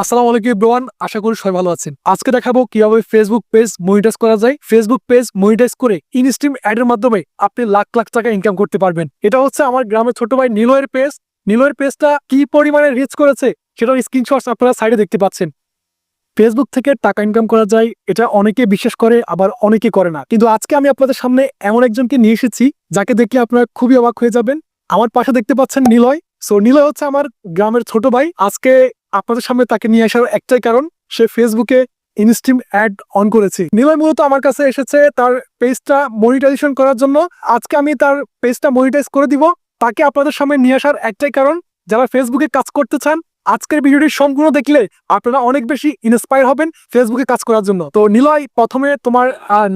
আসসালামু আলাইকুম এভরিওয়ান আশা করি সবাই ভালো আছেন। আজকে দেখাবো কীভাবে ফেসবুক পেজ মনিটাইজ করা যায়। ফেসবুক পেজ মনিটাইজ করে ইনস্ট্রিম অ্যাডের মাধ্যমে আপনি লাখ লাখ টাকা ইনকাম করতে পারবেন। এটা হচ্ছে আমার গ্রামের ছোট ভাই নিলয়ের পেজ নিলয়ের পেজটা কি পরিমাণে রিচ করেছে সেটার স্ক্রিনশটস আপনারা সাইডে দেখতে পাচ্ছেন। ফেসবুক থেকে টাকা ইনকাম করা যায়, এটা অনেকে বিশ্বাস করে, আবার অনেকে করে না। কিন্তু আজকে আমি আপনাদের সামনে এমন একজনকে নিয়ে এসেছি, যাকে দেখলে আপনারা খুবই অবাক হয়ে যাবেন। আমার পাশে দেখতে পাচ্ছেন নিলয়। সো নিলয় হচ্ছে আমার গ্রামের ছোট ভাই। আজকে আপনাদের সামনে তাকে নিয়ে আসার একটাই কারণ, সে ফেসবুকে ইনস্ট্রিম অ্যাড অন করেছে। নিলয় মূলত আমার কাছে এসেছে তার পেজটা মনিটাইজেশন করার জন্য। আজকে আমি তার পেজটা মনিটাইজ করে দিব। তাকে আপনাদের সামনে নিয়ে আসার একটাই কারণ, যারা ফেসবুকে কাজ করতে চান, আজকের ভিডিওটি সম্পূর্ণ দেখলে আপনারা অনেক বেশি ইন্সপায়ার হবেন ফেসবুকে কাজ করার জন্য। তো নিলয়, প্রথমে তোমার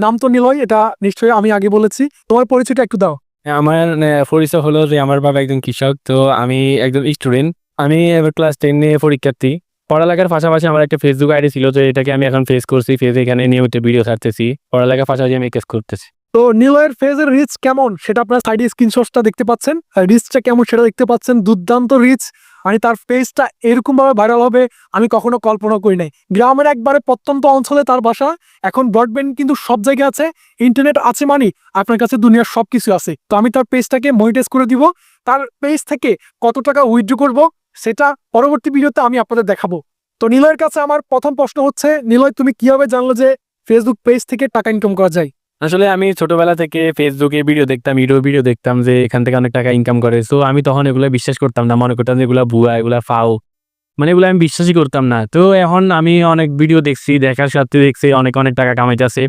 নাম তো নিলয়, এটা নিশ্চয়ই আমি আগে বলেছি। তোমার পরিচয়টা একটু দাও। আমার পরিচয় হলো যে আমার বাবা একজন কৃষক। তো আমি একজন স্টুডেন্ট আমি এবার ক্লাস টেন পরীক্ষার্থী। পড়ালেখার পাশাপাশি আমার একটা ফেসবুক আইডি ছিল তো এটাকে আমি এখন ফেস করছি ফেসে এখানে নিয়মিত ভিডিও ছাড়তেছি। পড়ালেখার পাশাপাশি আমি কেস করতেছি। তো নিলয়ের ফেজের রিচ কেমন? সেটা আপনার সাইডে স্ক্রিনশটটা দেখতে পাচ্ছেন। রিচটা কেমন সেটা দেখতে পাচ্ছেন। দুর্দান্ত রিচ মানে তার পেজটা এরকম ভাবে ভাইরাল হবে, আমি কখনো কল্পনা করি নাই। গ্রামের একবারে প্রত্যন্ত অঞ্চলে তার বাসা। এখন ব্রডব্যান্ড কিন্তু সব জায়গায় আছে। ইন্টারনেট আছে মানে আপনার কাছে দুনিয়ার সব কিছু আছে। তো আমি তার পেজটাকে মনিটাইজ করে দিব। তার পেজ থেকে কত টাকা উইথড্র করব? সেটা পরবর্তী ভিডিওতে আমি আপনাদের দেখাবো। তো নিলয়ের কাছে আমার প্রথম প্রশ্ন হচ্ছে, নিলয়, তুমি কীভাবে জানলো যে ফেসবুক পেজ থেকে টাকা ইনকাম করা যায়? আসলে আমি ছোটবেলা থেকে ফেসবুকে ভিডিও দেখতাম ইউটিউব ভিডিও দেখতাম যে এখান থেকে অনেক টাকা ইনকাম করে। সো আমি তখন এগুলো বিশ্বাস করতাম না, মনে করতাম যে এগুলা ভুয়া, এগুলা ফাও মানে এগুলো আমি বিশ্বাসই করতাম না। তো এখন আমি অনেক ভিডিও দেখছি, দেখার সাথে দেখছি, অনেক অনেক টাকা কামাইতেছে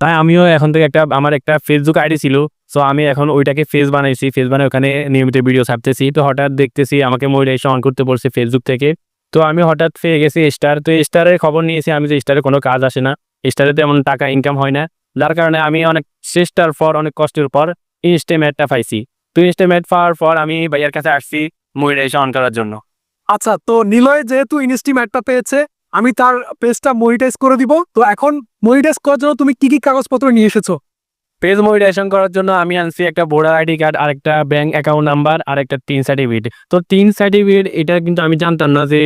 তাই আমিও এখন থেকে একটা, আমার একটা ফেসবুক আইডি ছিল। সো আমি এখন ওইটাকে ফেস বানাইছি ফেস বানিয়ে ওখানে নিয়মিত ভিডিও ছাড়তেছি। তো হঠাৎ দেখতেছি আমাকে মোবাইল অন করতে পড়ছে ফেসবুক থেকে। তো আমি হঠাৎ পেয়ে গেছি স্টার তো স্টারের খবর নিয়েছি আমি যে স্টারে কোনো কাজ আসে না। স্টারে তেমন টাকা ইনকাম হয় না। যার কারণে আমি অনেক চেষ্টার পর, অনেক কষ্টের পর ইনস্টেমেটটা পাইছি। তো ইনস্টেমেট পাওয়ার পর আমি ভাইয়ার কাছে আসছি মনিটাইজেশন অন করার জন্য। আচ্ছা তো নিলয় যেহেতু ইনস্টিম অ্যাডটা পেয়েছে, আমি তার পেজটা মনিটাইজ করে দিব। তো এখন মনিটাইজ করার জন্য তুমি কি কি কাগজপত্র নিয়ে এসেছ? পেজ মনিটাইজেশন করার জন্য আমি আনছি একটা ভোটার আইডি কার্ড আর একটা ব্যাংক অ্যাকাউন্ট নাম্বার আর একটা তিন সার্টিফিকেট। তো তিন সার্টিফিকেট, এটা কিন্তু আমি জানতাম না যে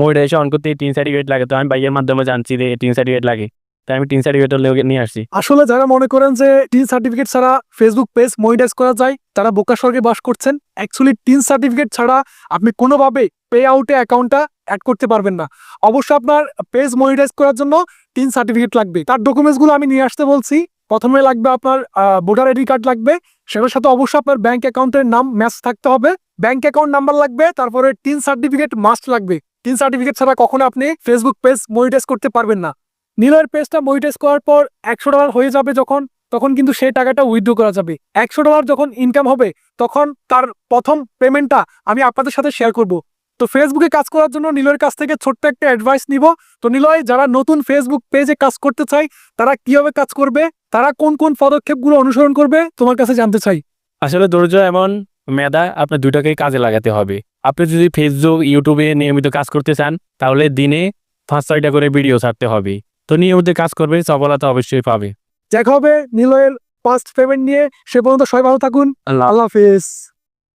মনিটাইজেশন অন করতে তিন সার্টিফিকেট লাগে। তো আমি ভাইয়ের মাধ্যমে জানছি যে তিন সার্টিফিকেট লাগে। তাই আমি তিন সার্টিফিকেট নিয়ে আসছি। আসলে যারা মনে করেন যে টিন সার্টিফিকেট ছাড়া ফেসবুক পেজ মনিটাইজ করা যায়, তারা বোকা স্বর্গে বাস করছেন। অ্যাকচুয়ালি টিন সার্টিফিকেট ছাড়া আপনি কোনোভাবে পে আউটে অ্যাকাউন্টটা অ্যাড করতে পারবেন না। অবশ্য আপনার পেজ মনিটাইজ করার জন্য তিন সার্টিফিকেট লাগবে। তার ডকুমেন্টসগুলো আমি নিয়ে আসতে বলছি। প্রথমে লাগবে আপনার ভোটার আইডি কার্ড লাগবে, সেটার সাথে অবশ্যই আপনার ব্যাংক অ্যাকাউন্টের নাম ম্যাচ থাকতে হবে। ব্যাংক অ্যাকাউন্ট নাম্বার লাগবে, তারপরে তিন সার্টিফিকেট মাস্ট লাগবে। তিন সার্টিফিকেট ছাড়া কখনো আপনি ফেসবুক পেজ মনিটাইজ করতে পারবেন না। নীলয়ের পেজটা মনিটাইজ করার পর একশো ডলার হয়ে যাবে যখন, তখন কিন্তু সেই টাকাটা উইথড্র করা যাবে। একশো ডলার যখন ইনকাম হবে, তখন তার প্রথম পেমেন্টটা আমি আপনাদের সাথে শেয়ার করব। তো ফেসবুকে কাজ করার জন্য নিলয়ের কাছ থেকে ছোট্ট একটা অ্যাডভাইস নিব। তো নিলয় যারা নতুন ফেসবুক পেজে কাজ করতে চায়, তারা কীভাবে কাজ করবে? তারা কোন কোন পদক্ষেপগুলো অনুসরণ করবে তোমার কাছে জানতে চাই। আসলে ধৈর্য এমন মেধা আপনার দুইটাকেই কাজে লাগাতে হবে। আপনি যদি ফেসবুক ইউটিউবে নিয়মিত কাজ করতে চান তাহলে দিনে পাঁচ ছয়টা করে ভিডিও ছাড়তে হবে। তো নিয়মিত কাজ করবে সফলতা অবশ্যই পাবে। দেখা হবে নিলয়ের পাস্ট পেমেন্ট নিয়ে। সে পর্যন্ত সবাই ভালো থাকুন। আল্লাহ হাফিজ হাফেজ।